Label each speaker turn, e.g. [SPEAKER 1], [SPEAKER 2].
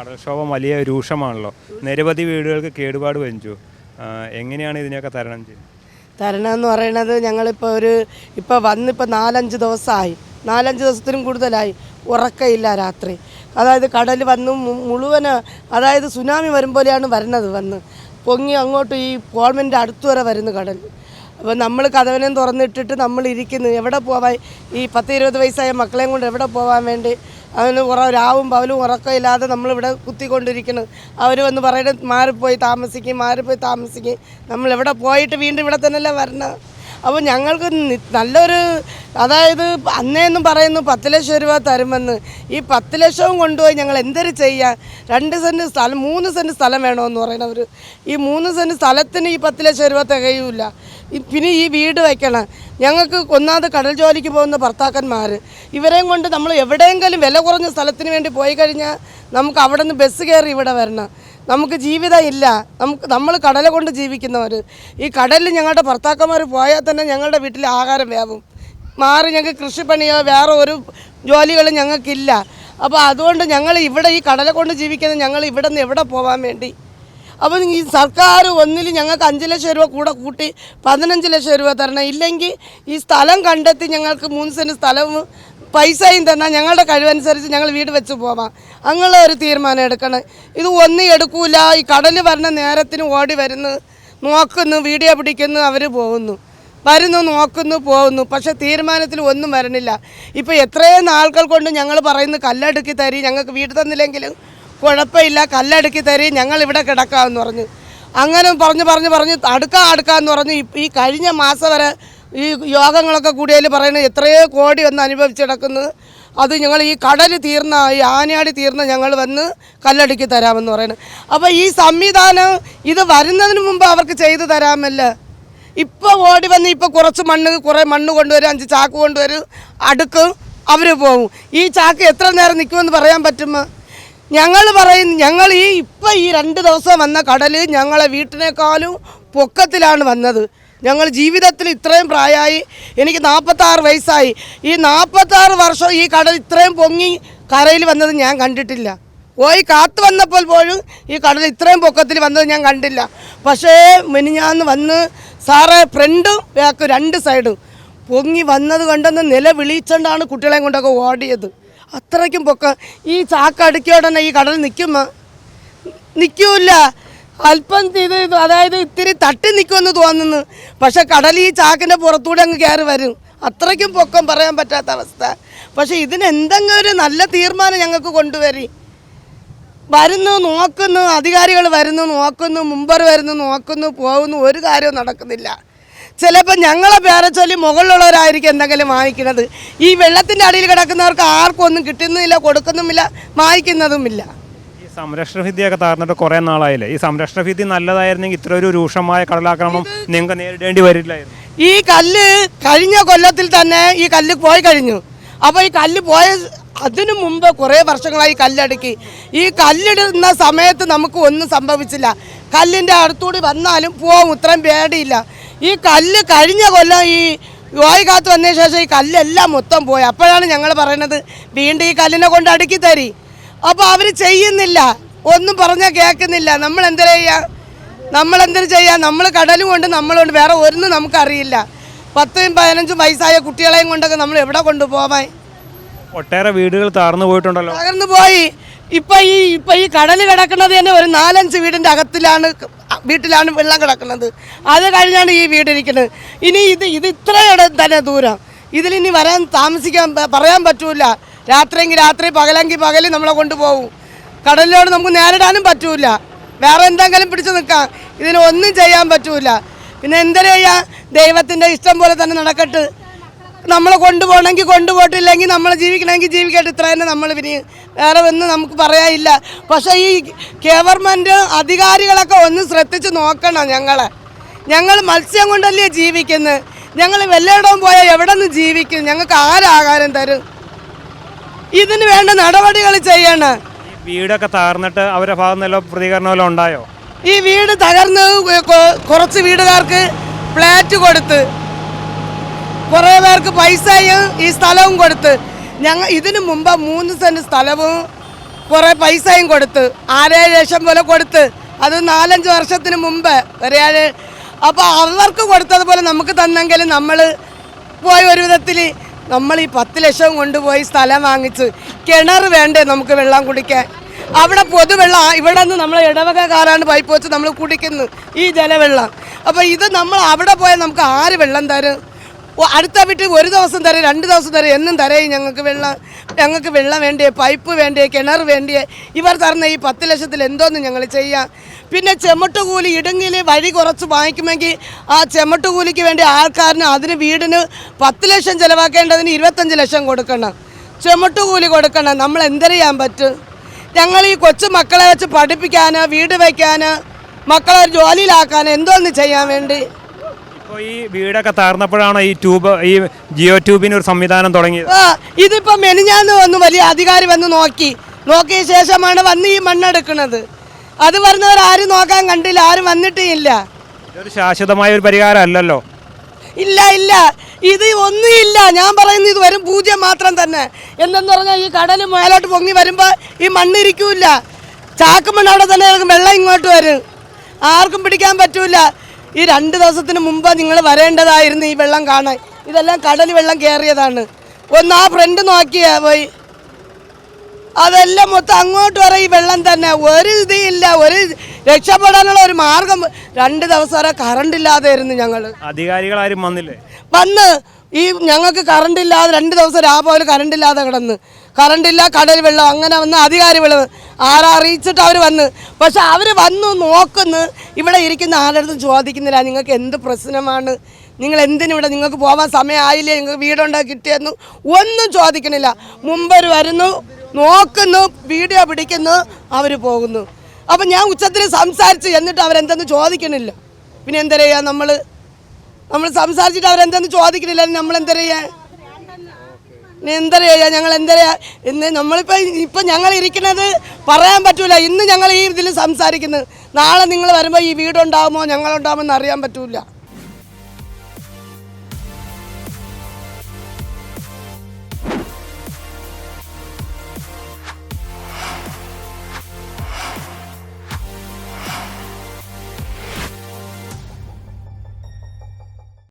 [SPEAKER 1] കടൽക്ഷോഭം വലിയ രൂക്ഷമാണല്ലോ. നിരവധി വീടുകൾക്ക് കേടുപാട് വഞ്ചു. എങ്ങനെയാണ് ഇതിനെയൊക്കെ തരണം ചെയ്യുന്നത്?
[SPEAKER 2] തരണം എന്ന് പറയുന്നത് ഞങ്ങളിപ്പോൾ ഒരു ഇപ്പോൾ വന്നിപ്പോൾ നാലഞ്ച് ദിവസമായി നാലഞ്ച് ദിവസത്തിനും കൂടുതലായി. ഉറക്കമില്ല രാത്രി. അതായത് കടൽ വന്ന് മുഴുവൻ അതായത് സുനാമി വരും പോലെയാണ് വരുന്നത് വന്ന്. പൊങ്ങി അങ്ങോട്ട് ഈ ഗവൺമെന്റ് അടുത്ത് വരെ വരുന്നു കടൽ അപ്പോൾ നമ്മൾ കഥവനം തുറന്നിട്ടിട്ട് നമ്മൾ ഇരിക്കുന്നു എവിടെ പോവാൻ ഈ പത്ത് ഇരുപത് വയസ്സായ മക്കളെയും കൊണ്ട് എവിടെ പോകാൻ വേണ്ടി അതിന് കുറേ രാവും പകലും ഉറക്കമില്ലാതെ നമ്മളിവിടെ കുത്തിക്കൊണ്ടിരിക്കുന്നത്. അവർ വന്ന് പറയുന്നത് മാറിപ്പോയി താമസിക്കും മാറിപ്പോയി താമസിക്കും. നമ്മളിവിടെ പോയിട്ട് വീണ്ടും ഇവിടെ തന്നെയല്ലേ വരണം അപ്പോൾ ഞങ്ങൾക്ക് നല്ലൊരു അതായത് അന്നേന്നും പറയുന്നു പത്ത് ലക്ഷം രൂപ തരുമെന്ന്. ഈ പത്ത് ലക്ഷവും കൊണ്ടുപോയി ഞങ്ങൾ എന്തൊരു ചെയ്യാൻ രണ്ട് സെന്റ് സ്ഥലം മൂന്ന് സെന്റ് സ്ഥലം വേണമെന്ന് പറയുന്നവർ ഈ മൂന്ന് സെന്റ് സ്ഥലത്തിന് ഈ പത്ത് ലക്ഷം രൂപ തികയൂല. പിന്നെ ഈ വീട് വയ്ക്കണം ഞങ്ങൾക്ക് ഒന്നാമത് കടൽ ജോലിക്ക് പോകുന്ന ഭർത്താക്കന്മാർ ഇവരെയും കൊണ്ട് നമ്മൾ എവിടെയെങ്കിലും വില കുറഞ്ഞ സ്ഥലത്തിന് വേണ്ടി പോയി കഴിഞ്ഞാൽ നമുക്ക് അവിടെ നിന്ന് ബസ് കയറി ഇവിടെ വരണം. നമുക്ക് ജീവിതം ഇല്ല. നമുക്ക് നമ്മൾ കടല കൊണ്ട് ജീവിക്കുന്നവർ ഈ കടലിൽ ഞങ്ങളുടെ ഭർത്താക്കന്മാർ പോയാൽ തന്നെ ഞങ്ങളുടെ വീട്ടിൽ ആഹാരം വേവും മാറി ഞങ്ങൾക്ക് കൃഷിപ്പണിയോ വേറെ ഒരു ജോലികളും ഞങ്ങൾക്കില്ല. അപ്പോൾ അതുകൊണ്ട് ഞങ്ങൾ ഇവിടെ ഈ കടല കൊണ്ട് ജീവിക്കുന്ന ഞങ്ങൾ ഇവിടെ നിന്ന് എവിടെ പോകാൻ വേണ്ടി? അപ്പം ഈ സർക്കാർ ഒന്നിൽ ഞങ്ങൾക്ക് അഞ്ച് ലക്ഷം രൂപ കൂടെ കൂട്ടി പതിനഞ്ച് ലക്ഷം രൂപ തരണം. ഇല്ലെങ്കിൽ ഈ സ്ഥലം കണ്ടെത്തി ഞങ്ങൾക്ക് മൂന്ന് സെന്റ് സ്ഥലവും പൈസയും തന്നാൽ ഞങ്ങളുടെ കഴിവനുസരിച്ച് ഞങ്ങൾ വീട് വെച്ച് പോവാം. അങ്ങനെ ഒരു തീരുമാനം എടുക്കണം. ഇത് ഒന്നും എടുക്കൂല. ഈ കടൽ വരുന്ന നേരത്തിന് ഓടി വരുന്നു നോക്കുന്നു വീഡിയോ പിടിക്കുന്നു അവർ പോകുന്നു. വരുന്നു നോക്കുന്നു പോകുന്നു. പക്ഷെ തീരുമാനത്തിൽ ഒന്നും വരണില്ല. ഇപ്പോൾ എത്രയും നാളുകൾ കൊണ്ട് ഞങ്ങൾ പറയുന്നു കല്ലടുക്കി തരി ഞങ്ങൾക്ക് വീട് തന്നില്ലെങ്കിലും കുഴപ്പമില്ല കല്ലടുക്കി തരി ഞങ്ങൾ ഇവിടെ കിടക്കാമെന്ന് പറഞ്ഞു. അങ്ങനെ പറഞ്ഞു പറഞ്ഞു പറഞ്ഞ് അടുക്കാം അടുക്കാമെന്ന് പറഞ്ഞു. ഈ കഴിഞ്ഞ മാസം വരെ ഈ യോഗങ്ങളൊക്കെ കൂടിയതിൽ പറയുന്നത് എത്രയോ കോടി വന്ന് അനുഭവിച്ചിടക്കുന്നു അത് ഞങ്ങൾ ഈ കടൽ തീർന്ന ഈ ആനയാടി തീർന്ന ഞങ്ങൾ വന്ന് കല്ലടുക്കി തരാമെന്ന് പറയുന്നത് അപ്പോൾ ഈ സംവിധാനം ഇത് വരുന്നതിന് മുമ്പ് അവർക്ക് ചെയ്തു തരാമല്ലോ? ഇപ്പോൾ ഓടി വന്ന് ഇപ്പോൾ കുറച്ച് മണ്ണ് കുറേ മണ്ണ് കൊണ്ടുവരും അഞ്ച് ചാക്ക് കൊണ്ടുവരും അടുക്കും അവർ പോകും ഈ ചാക്ക് എത്ര നേരം നിൽക്കുമെന്ന് പറയാൻ പറ്റുമോ ഞങ്ങൾ പറയും ഞങ്ങൾ ഈ ഇപ്പം ഈ രണ്ട് ദിവസം വന്ന കടൽ ഞങ്ങളെ വീട്ടിനേക്കാളും പൊക്കത്തിലാണ് വന്നത്. ഞങ്ങൾ ജീവിതത്തിൽ ഇത്രയും പ്രായമായി എനിക്ക് നാൽപ്പത്താറ് വയസ്സായി. ഈ നാൽപ്പത്താറ് വർഷം ഈ കടൽ ഇത്രയും പൊങ്ങി കരയിൽ വന്നത് ഞാൻ കണ്ടിട്ടില്ല. പോയി കാത്തു വന്നപ്പോൾ പോലും ഈ കടൽ ഇത്രയും പൊക്കത്തിൽ വന്നത് ഞാൻ കണ്ടില്ല. പക്ഷേ മിനിഞ്ഞാന്ന് വന്ന് സാറേ ഫ്രണ്ടും ബാക്ക് രണ്ട് സൈഡും. പൊങ്ങി വന്നത് കണ്ടെന്ന് നില വിളിച്ചുകൊണ്ടാണ് കുട്ടികളെയും കൊണ്ടൊക്കെ ഓടിയത്. അത്രയ്ക്കും പൊക്കം. ഈ ചാക്കടുക്കിയോടനെ ഈ കടൽ നിൽക്കുമ്പോൾ നിൽക്കൂല അല്പം ഇത് അതായത് ഇത്തിരി തട്ടി നിൽക്കുമെന്ന് തോന്നുന്നു. പക്ഷെ കടൽ ഈ ചാക്കിന്റെ പുറത്തൂടെ അങ്ങ് കയറി വരും. അത്രയ്ക്കും പൊക്കം പറയാൻ പറ്റാത്ത അവസ്ഥ. പക്ഷേ ഇതിനെന്തെങ്കിലും ഒരു നല്ല തീരുമാനം ഞങ്ങൾക്ക് കൊണ്ടുവരി. വരുന്നു നോക്കുന്നു അധികാരികൾ വരുന്നു നോക്കുന്നു മുമ്പർ വരുന്നു നോക്കുന്നു പോകുന്നു ഒരു കാര്യവും നടക്കുന്നില്ല. ചിലപ്പോൾ ഞങ്ങളെ പേരെ ചൊല്ലി മുകളിലുള്ളവരായിരിക്കും എന്തെങ്കിലും വാങ്ങിക്കുന്നത്. ഈ വെള്ളത്തിന്റെ അടിയിൽ കിടക്കുന്നവർക്ക് ആർക്കും ഒന്നും കിട്ടുന്നുമില്ല കൊടുക്കുന്നുമില്ല വാങ്ങിക്കുന്നതുമില്ല.
[SPEAKER 1] ഈ സംരക്ഷണ ഭിത്തിയൊക്കെ താർന്നിട്ട് കുറേ നാളായില്ലേ? ഈ സംരക്ഷണ ഭിത്തി നല്ലതായിരുന്നെങ്കിൽ ഇത്ര ഒരു രൂക്ഷമായ കടലാക്രമണം നിങ്ങൾക്ക് നേരിടേണ്ടി വരില്ലായിരുന്നു.
[SPEAKER 2] ഈ കല്ല് കഴിഞ്ഞ കൊല്ലത്തിൽ തന്നെ ഈ കല്ല് പോയി കഴിഞ്ഞു. അപ്പോൾ ഈ കല്ല് പോയ അതിനു മുമ്പ് കുറേ വർഷങ്ങളായി കല്ലടുക്കി. ഈ കല്ലിടുന്ന സമയത്ത് നമുക്ക് ഒന്നും സംഭവിച്ചില്ല. കല്ലിന്റെ അടുത്തൂടി വന്നാലും പോവും ഇത്രയും പേടിയില്ല. ഈ കല്ല് കഴിഞ്ഞ കൊല്ലം ഈ യോയി കാത്ത് വന്നതിന് ശേഷം ഈ കല്ലെല്ലാം മൊത്തം പോയി. അപ്പോഴാണ് ഞങ്ങൾ പറയുന്നത് വീണ്ടും ഈ കല്ലിനെ കൊണ്ട് അടുക്കി തരി. അപ്പോൾ അവർ ചെയ്യുന്നില്ല. ഒന്നും പറഞ്ഞാൽ കേൾക്കുന്നില്ല. നമ്മൾ എന്താ ചെയ്യാം? നമ്മൾ എന്തിനു ചെയ്യാം? നമ്മൾ കടലും കൊണ്ട് നമ്മളുണ്ട് വേറെ ഒന്നും നമുക്കറിയില്ല. പത്തും പതിനഞ്ചും വയസ്സായ കുട്ടികളെയും കൊണ്ടൊക്കെ നമ്മൾ എവിടെ കൊണ്ടുപോവാൻ
[SPEAKER 1] ഒട്ടേറെ വീടുകൾ തകർന്നു പോയിട്ടുണ്ടല്ലോ.
[SPEAKER 2] തകർന്നു പോയി. ഇപ്പൊ ഈ ഇപ്പൊ ഈ കടൽ കിടക്കുന്നത് തന്നെ ഒരു നാലഞ്ച് വീടിന്റെ അകത്തിലാണ് വീട്ടിലാണ് വെള്ളം കിടക്കുന്നത്. അത് കഴിഞ്ഞാണ് ഈ വീട് ഇരിക്കുന്നത്. ഇനി ഇത് ഇത് ഇത്രയുടെ തന്നെ ദൂരം. ഇതിലിനി വരാൻ താമസിക്കാൻ പറയാൻ പറ്റൂല. രാത്രിയെങ്കിൽ രാത്രി പകലെങ്കിൽ പകൽ നമ്മളെ കൊണ്ടുപോകും കടലിലോട് നമുക്ക് നേരിടാനും പറ്റൂല. വേറെ എന്തെങ്കിലും പിടിച്ചു നിൽക്കാം. ഇതിനൊന്നും ചെയ്യാൻ പറ്റൂല. പിന്നെ എന്തിനാ ദൈവത്തിന്റെ ഇഷ്ടം പോലെ തന്നെ നടക്കട്ട്. നമ്മളെ കൊണ്ടുപോകണമെങ്കിൽ കൊണ്ടുപോയിട്ടില്ലെങ്കിൽ നമ്മൾ ജീവിക്കണമെങ്കിൽ ജീവിക്കട്ടെ. ഇത്ര തന്നെ നമ്മൾ പിന്നെ വേറെ ഒന്നും നമുക്ക് പറയാനില്ല. പക്ഷേ ഈ ഗവൺമെന്റ് അധികാരികളൊക്കെ ഒന്ന് ശ്രദ്ധിച്ച് നോക്കണം ഞങ്ങളെ. ഞങ്ങൾ മത്സ്യം കൊണ്ടല്ലേ ജീവിക്കുന്നത് ഞങ്ങൾ വല്ലയിടവും പോയാൽ എവിടെ നിന്ന് ജീവിക്കും? ഞങ്ങൾക്ക് ആരാകാരം തരും? ഇതിന് വേണ്ട നടപടികൾ ചെയ്യണം.
[SPEAKER 1] വീടൊക്കെ തകർന്നിട്ട് അവരുടെ ഭാഗത്തുനിന്നല്ലോ പ്രതികരണമല്ലോ പ്രതികരണം ഉണ്ടായോ?
[SPEAKER 2] ഈ വീട് തകർന്ന് കുറച്ച് വീടുകാർക്ക് ഫ്ലാറ്റ് കൊടുത്ത് കുറേ പേർക്ക് പൈസയും ഈ സ്ഥലവും കൊടുത്ത്. ഞങ്ങൾ ഇതിനു മുമ്പ് മൂന്ന് സെന്റ് സ്ഥലവും കുറേ പൈസയും കൊടുത്ത്. ആറേഴ് ലക്ഷം പോലെ കൊടുത്ത്. അത് നാലഞ്ച് വർഷത്തിന് മുമ്പ്. ഒരേഴ് അപ്പോൾ അവർക്ക് കൊടുത്തതുപോലെ നമുക്ക് തന്നെങ്കിൽ നമ്മൾ പോയി ഒരു വിധത്തിൽ നമ്മൾ ഈ പത്ത് ലക്ഷം കൊണ്ടുപോയി സ്ഥലം വാങ്ങിച്ച് കിണർ വേണ്ടേ നമുക്ക് വെള്ളം കുടിക്കാൻ. അവിടെ പൊതുവെള്ളം ഇവിടെ നിന്ന് നമ്മൾ ഇടവകക്കാരാണ് പൈപ്പ് വെച്ച് നമ്മൾ കുടിക്കുന്നു ഈ ജലവെള്ളം. അപ്പോൾ ഇത് നമ്മൾ അവിടെ പോയാൽ നമുക്ക് ആര് വെള്ളം തരും? അടുത്ത വീട്ടിൽ ഒരു ദിവസം തരും രണ്ട് ദിവസം തരും എന്നും തരേ ഞങ്ങൾക്ക് വെള്ളം ഞങ്ങൾക്ക് വെള്ളം വേണ്ടേ പൈപ്പ് വേണ്ടേ കിണർ വേണ്ടേ. ഇവർ തരുന്ന ഈ പത്ത് ലക്ഷത്തിൽ എന്തോന്ന് ഞങ്ങൾ ചെയ്യാം. പിന്നെ ചെമ്മട്ടുകൂലി കൂലി ഇടുങ്ങിൽ വഴി കുറച്ച് വാങ്ങിക്കുമെങ്കിൽ ആ ചെമ്മട്ടുകൂലിക്ക് വേണ്ടി ആൾക്കാരന് അതിന് വീടിന് പത്ത് ലക്ഷം ചിലവാക്കേണ്ടതിന് ഇരുപത്തഞ്ച് ലക്ഷം കൊടുക്കണം. ചുമട്ടുകൂലി കൊടുക്കണം. നമ്മൾ എന്തെറിയാൻ പറ്റും? ഞങ്ങൾ ഈ കൊച്ചു മക്കളെ വെച്ച് പഠിപ്പിക്കാൻ വീട് വയ്ക്കാൻ മക്കളെ ജോലിയിലാക്കാൻ എന്തോന്ന് ചെയ്യാൻ വേണ്ടി?
[SPEAKER 1] ഇപ്പോൾ ഈ വീടൊക്കെ തകർന്നപ്പോഴാണ് ഈ ട്യൂബ് ഈ ജിയോ ട്യൂബിന് ഒരു സംവിധാനം തുടങ്ങിയത്?
[SPEAKER 2] ഇതിപ്പോ മെനിഞ്ഞാന്ന് വന്നു വലിയ അധികാരി വന്ന് നോക്കി. നോക്കിയ ശേഷമാണ് വന്ന് ഈ മണ്ണെടുക്കുന്നത് അത് പറഞ്ഞവർ ആരും നോക്കാൻ കണ്ടില്ല ആരും വന്നിട്ടേ ഇല്ല
[SPEAKER 1] ഇതൊരു ശാശ്വതമായ ഒരു പരിഹാരം അല്ലല്ലോ?
[SPEAKER 2] ഇല്ല ഇല്ല. ഇത് ഒന്നുമില്ല ഞാൻ പറയുന്നത് ഇത് വരും പൂജ്യം മാത്രം തന്നെ. എന്തെന്ന് പറഞ്ഞാൽ ഈ കടൽ മേലോട്ട് പൊങ്ങി വരുമ്പോൾ ഈ മണ്ണിരിക്കൂല ചാക്കുമണ്ണ് അവിടെ തന്നെ വെള്ളം ഇങ്ങോട്ട് വരും. ആർക്കും പിടിക്കാൻ പറ്റൂല ഈ രണ്ട് ദിവസത്തിന് മുമ്പ് നിങ്ങൾ വരേണ്ടതായിരുന്നു ഈ വെള്ളം കാണാൻ. ഇതെല്ലാം കടൽ വെള്ളം കയറിയതാണ്. ഒന്ന് ആ ഫ്രണ്ട് നോക്കിയാ പോയി. അതെല്ലാം മൊത്തം അങ്ങോട്ട് വരെ ഈ വെള്ളം തന്നെ. ഒരു ഇതില്ല ഒരു രക്ഷപ്പെടാനുള്ള ഒരു മാർഗം. രണ്ട് ദിവസം വരെ കറണ്ട് ഇല്ലാതെ ഞങ്ങൾ
[SPEAKER 1] അധികാരികൾ ആരും വന്നില്ലേ?
[SPEAKER 2] വന്ന് ഈ ഞങ്ങൾക്ക് കറണ്ട് ഇല്ലാതെ രണ്ട് ദിവസം രാപോലെ കറണ്ട് ഇല്ലാതെ കിടന്ന്. കറണ്ടില്ല കടൽ വെള്ളം അങ്ങനെ വന്ന് അധികാരി വെള്ളം ആരാ അറിയിച്ചിട്ട് അവർ വന്ന്. പക്ഷെ അവർ വന്നു നോക്കുന്നു. ഇവിടെ ഇരിക്കുന്ന ആരുടെ ചോദിക്കുന്നില്ല നിങ്ങൾക്ക് എന്ത് പ്രശ്നമാണ്? നിങ്ങൾ എന്തിനിവിടെ നിങ്ങൾക്ക് പോകാൻ സമയമായില്ലേ? നിങ്ങൾക്ക് വീടുണ്ടോ? കിട്ടിയെന്നു ഒന്നും ചോദിക്കണില്ല മുമ്പർ വരുന്നു നോക്കുന്നു വീഡിയോ പിടിക്കുന്നു അവർ പോകുന്നു. അപ്പം ഞാൻ ഉച്ചത്തിൽ സംസാരിച്ച് എന്നിട്ട് അവരെന്തെന്ന് ചോദിക്കണില്ല പിന്നെ എന്തരയ്യാ നമ്മൾ നമ്മൾ സംസാരിച്ചിട്ട് അവരെന്തെന്ന് ചോദിക്കുന്നില്ല നമ്മൾ എന്തരയ്യാ എന്തരയ്യാ ഞങ്ങൾ എന്തറിയാ ഇന്ന് നമ്മളിപ്പോൾ ഇപ്പം ഞങ്ങൾ ഇരിക്കുന്നത് പറയാൻ പറ്റൂല. ഇന്ന് ഞങ്ങൾ ഈ ഇതിൽ സംസാരിക്കുന്നത്. നാളെ നിങ്ങൾ വരുമ്പോൾ ഈ വീടുണ്ടാകുമോ ഞങ്ങളുണ്ടാകുമോ എന്ന് അറിയാൻ പറ്റൂല.